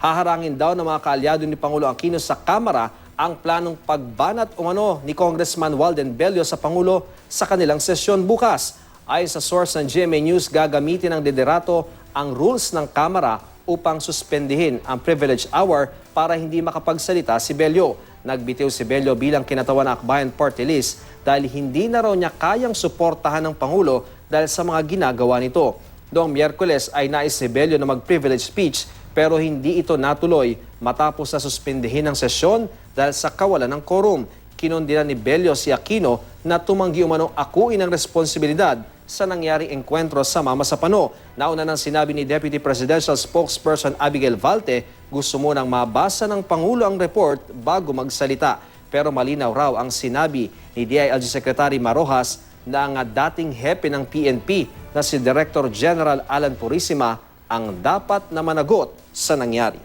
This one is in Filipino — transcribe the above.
Haharangin daw ng mga kaalyado ni Pangulo Aquino sa Kamara ang planong pagbanat umano ni Congressman Walden Bello sa Pangulo sa kanilang sesyon bukas. Ayon sa source ng GMA News, gagamitin ng liderato ang rules ng Kamara upang suspendihin ang privilege hour para hindi makapagsalita si Bello. Nagbitiw si Bello bilang kinatawan ng Akbayan Party List dahil hindi na raw niya kayang suportahan ng Pangulo dahil sa mga ginagawa nito. Noong Miyerkules ay nais si Bello na mag-privilege speech pero hindi ito natuloy matapos na suspindihin ang sesyon dahil sa kawalan ng quorum. Kinundina ni Bello si Aquino na tumanggi umanong akuin ang responsibilidad sa nangyaring engkwentro sa Mama sa Pano. Nauna nang sinabi ni Deputy Presidential Spokesperson Abigail Valte, gusto mo nang mabasa ng Pangulo ang report bago magsalita. Pero malinaw raw ang sinabi ni DILG Secretary Marojas na ang dating hepe ng PNP na si Director General Alan Purisima ang dapat na managot sa nangyari.